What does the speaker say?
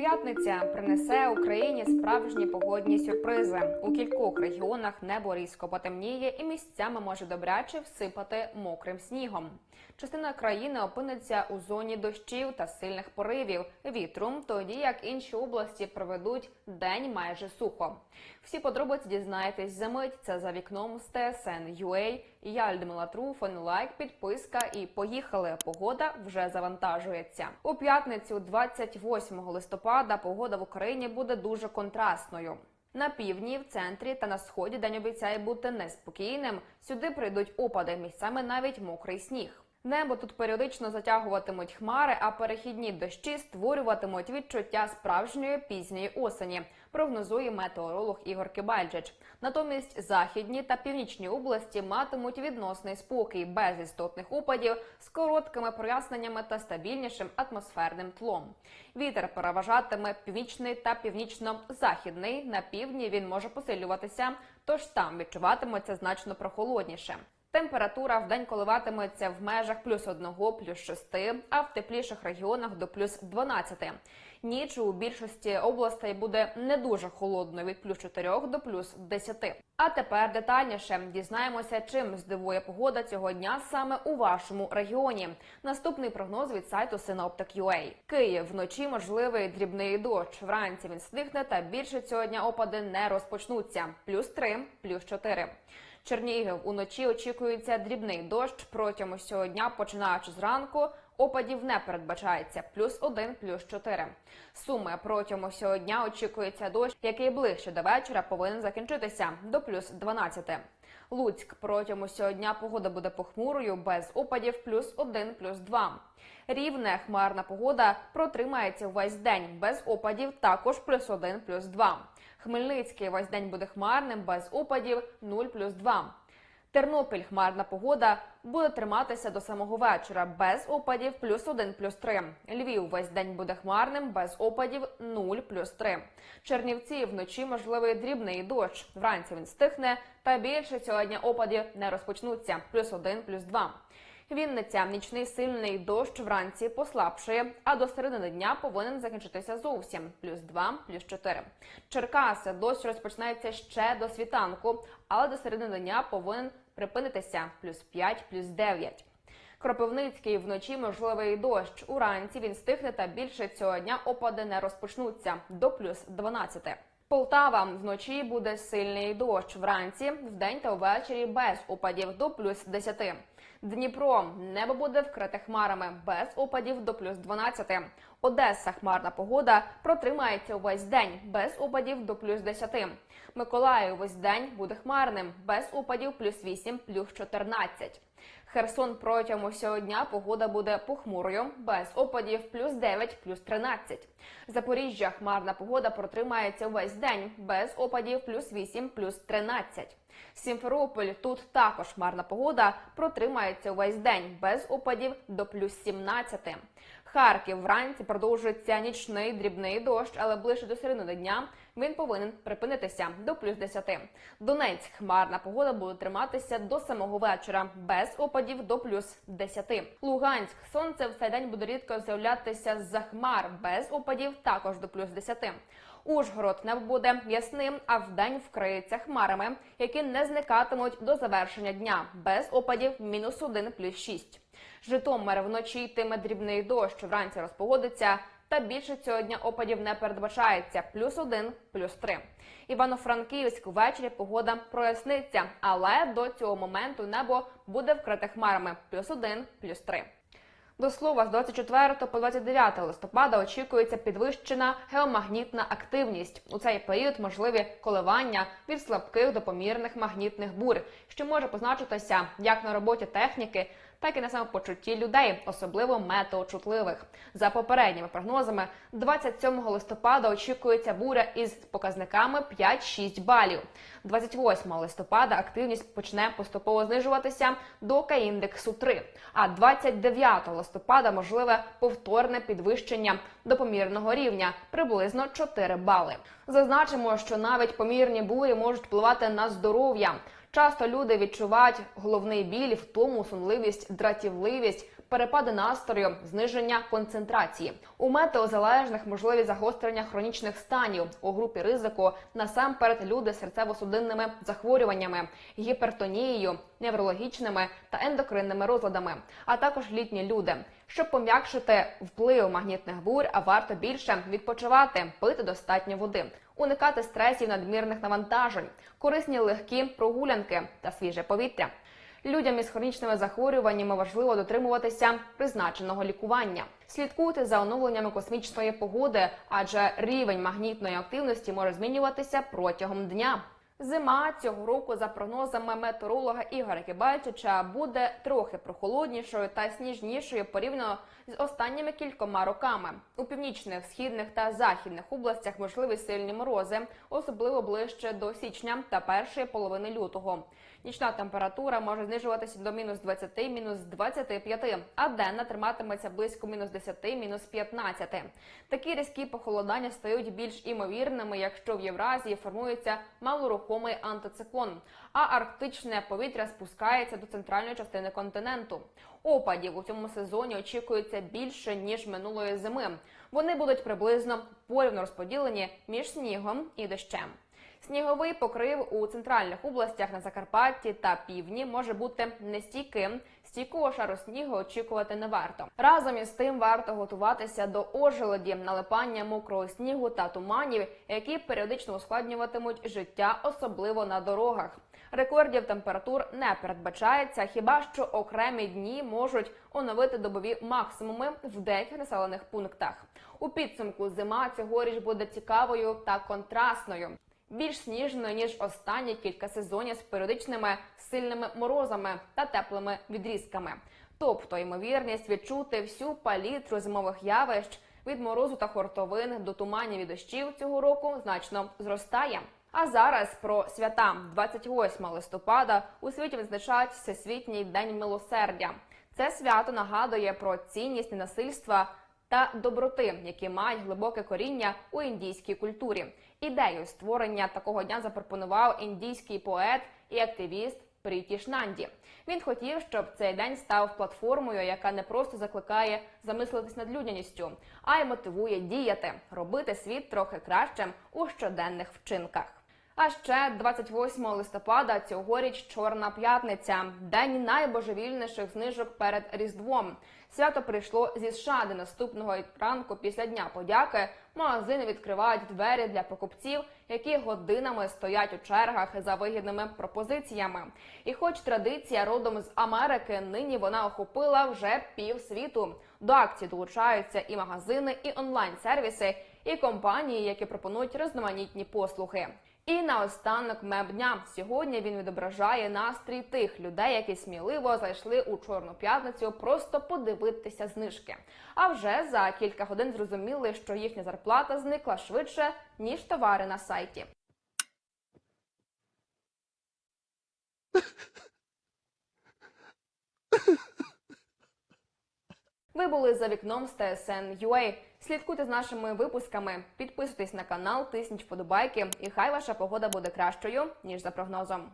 П'ятниця принесе Україні справжні погодні сюрпризи. У кількох регіонах небо різко потемніє і місцями може добряче всипати мокрим снігом. Частина країни опиниться у зоні дощів та сильних поривів вітру, тоді як інші області проведуть день майже сухо. Всі подробиці дізнаєтесь за мить. Це за вікном з TSN UA. Я Альдемила Труфан, лайк, підписка і поїхали. Погода вже завантажується. У п'ятницю, 28 листопада, погода в Україні буде дуже контрастною. На півдні, в центрі та на сході день обіцяє бути неспокійним. Сюди прийдуть опади, місцями навіть мокрий сніг. Небо тут періодично затягуватимуть хмари, а перехідні дощі створюватимуть відчуття справжньої пізньої осені. Прогнозує метеоролог Ігор Кибальджич. Натомість західні та північні області матимуть відносний спокій без істотних опадів з короткими проясненнями та стабільнішим атмосферним тлом. Вітер переважатиме північний та північно-західний. На півдні він може посилюватися, тож там відчуватиметься значно прохолодніше. Температура в день коливатиметься в межах плюс 1, плюс 6, а в тепліших регіонах до плюс 12. Ніч у більшості областей буде не дуже холодною від плюс 4 до плюс 10. А тепер детальніше дізнаємося, чим здивує погода цього дня саме у вашому регіоні. Наступний прогноз від сайту Synoptic.ua. Київ вночі можливий дрібний дощ. Вранці він стихне та більше цього дня опади не розпочнуться. Плюс 3, плюс 4. Чернігів уночі очікується дрібний дощ протягом усього дня, починаючи зранку. Опадів не передбачається плюс 1, плюс 4. Суми протягом усього дня очікується дощ, який ближче до вечора повинен закінчитися до плюс 12. Луцьк протягом усього дня погода буде похмурою, без опадів плюс 1, плюс 2. Рівне хмарна погода протримається весь день, без опадів також плюс 1, плюс 2. Хмельницький весь день буде хмарним, без опадів 0 плюс 2. Тернопіль хмарна погода буде триматися до самого вечора, без опадів плюс 1 плюс 3. Львів весь день буде хмарним, без опадів 0 плюс 3. Чернівці вночі можливий дрібний дощ. Вранці він стихне, та більше сьогодні опадів не розпочнуться. Плюс 1 плюс 2. Вінниця нічний сильний дощ вранці послабшує, а до середини дня повинен закінчитися зовсім плюс 2, плюс 4. Черкаси дощ розпочнеться ще до світанку, але до середини дня повинен припинитися плюс 5, плюс 9. Кропивницький вночі можливий дощ. Уранці він стихне та більше цього дня опади не розпочнуться до плюс 12. Полтава вночі буде сильний дощ. Вранці, вдень та ввечері без опадів до плюс 10. Дніпро небо буде вкрите хмарами. Без опадів до плюс 12. Одеса. Хмарна погода. Протримається увесь день. Без опадів до плюс 10. Миколаїв. Весь день буде хмарним. Без опадів. Плюс 8, плюс 14. Херсон протягом усього дня погода буде похмурою, без опадів плюс 9, плюс 13. Запоріжжя хмарна погода протримається увесь день, без опадів плюс 8, плюс 13. Сімферополь тут також хмарна погода протримається увесь день, без опадів до плюс 17. Харків вранці продовжується нічний дрібний дощ, але ближче до середини дня він повинен припинитися до плюс 10. Донецьк хмарна погода буде триматися до самого вечора, без опадів до плюс 10. Луганськ сонце в цей день буде рідко з'являтися з-за хмар, без опадів також до плюс 10. Ужгород небо буде ясним, а вдень вкриється хмарами, які не зникатимуть до завершення дня, без опадів мінус 1, плюс 6. Житомир вночі йтиме дрібний дощ, вранці розпогодиться, та більше цього дня опадів не передбачається. Плюс 1, плюс 3. Івано-Франківськ ввечері погода проясниться, але до цього моменту небо буде вкрите хмарами. Плюс 1, плюс 3. До слова, з 24 по 29 листопада очікується підвищена геомагнітна активність. У цей період можливі коливання від слабких до помірних магнітних бурь, що може позначитися як на роботі техніки, так і на самопочутті людей, особливо метеочутливих. За попередніми прогнозами, 27 листопада очікується буря із показниками 5-6 балів. 28 листопада активність почне поступово знижуватися до К-індексу 3, а 29 листопада можливе повторне підвищення до помірного рівня приблизно 4 бали. Зазначимо, що навіть помірні бурі можуть впливати на здоров'я. Часто люди відчувають головний біль, втому, сонливість, дратівливість, перепади настрою, зниження концентрації. У метеозалежних можливі загострення хронічних станів у групі ризику насамперед люди з серцево-судинними захворюваннями, гіпертонією, неврологічними та ендокринними розладами, а також літні люди. Щоб пом'якшити вплив магнітних бурь, а варто більше відпочивати, пити достатньо води, уникати стресів надмірних навантажень, корисні легкі прогулянки та свіже повітря. Людям із хронічними захворюваннями важливо дотримуватися призначеного лікування. Слідкуйте за оновленнями космічної погоди, адже рівень магнітної активності може змінюватися протягом дня. Зима цього року, за прогнозами метеоролога Ігоря Кибальчича, буде трохи прохолоднішою та сніжнішою порівняно з останніми кількома роками. У північних, східних та західних областях можливі сильні морози, особливо ближче до січня та першої половини лютого. Нічна температура може знижуватися до мінус 20, мінус 25, а денна триматиметься близько мінус 10, мінус 15. Такі різкі похолодання стають більш імовірними, якщо в Євразії формується малорухомий антициклон, а арктичне повітря спускається до центральної частини континенту. Опадів у цьому сезоні очікується більше ніж минулої зими. Вони будуть приблизно порівно розподілені між снігом і дощем. Сніговий покрив у центральних областях на Закарпатті та півдні може бути нестійким. Стійкого шару снігу очікувати не варто. Разом із тим варто готуватися до ожеледі, налипання мокрого снігу та туманів, які періодично ускладнюватимуть життя, особливо на дорогах. Рекордів температур не передбачається, хіба що окремі дні можуть оновити добові максимуми в деяких населених пунктах. У підсумку зима цьогоріч буде цікавою та контрастною більш сніжною ніж останні кілька сезонів з періодичними сильними морозами та теплими відрізками. Тобто ймовірність відчути всю палітру зимових явищ від морозу та хортовин до туманів і дощів цього року значно зростає. А зараз про свята 28 листопада у світі відзначають Всесвітній день милосердя. Це свято нагадує про цінність ненасильства та доброти, які мають глибоке коріння у індійській культурі. Ідею створення такого дня запропонував індійський поет і активіст Прітіш Нанді. Він хотів, щоб цей день став платформою, яка не просто закликає замислитись над людяністю, а й мотивує діяти, робити світ трохи кращим у щоденних вчинках. А ще 28 листопада цьогоріч Чорна п'ятниця, день найбожевільніших знижок перед Різдвом. Свято прийшло зі США, де наступного ранку після дня подяки магазини відкривають двері для покупців, які годинами стоять у чергах за вигідними пропозиціями. І, хоч традиція родом з Америки, нині вона охопила вже пів світу. До акції долучаються і магазини, і онлайн-сервіси, і компанії, які пропонують різноманітні послуги. І наостанок мем дня сьогодні він відображає настрій тих людей, які сміливо зайшли у чорну п'ятницю, просто подивитися знижки. А вже за кілька годин зрозуміли, що їхня зарплата зникла швидше ніж товари на сайті. Ви були за вікном з TSN.UA. Слідкуйте з нашими випусками, підписуйтесь на канал, тисніть вподобайки, і хай ваша погода буде кращою ніж за прогнозом.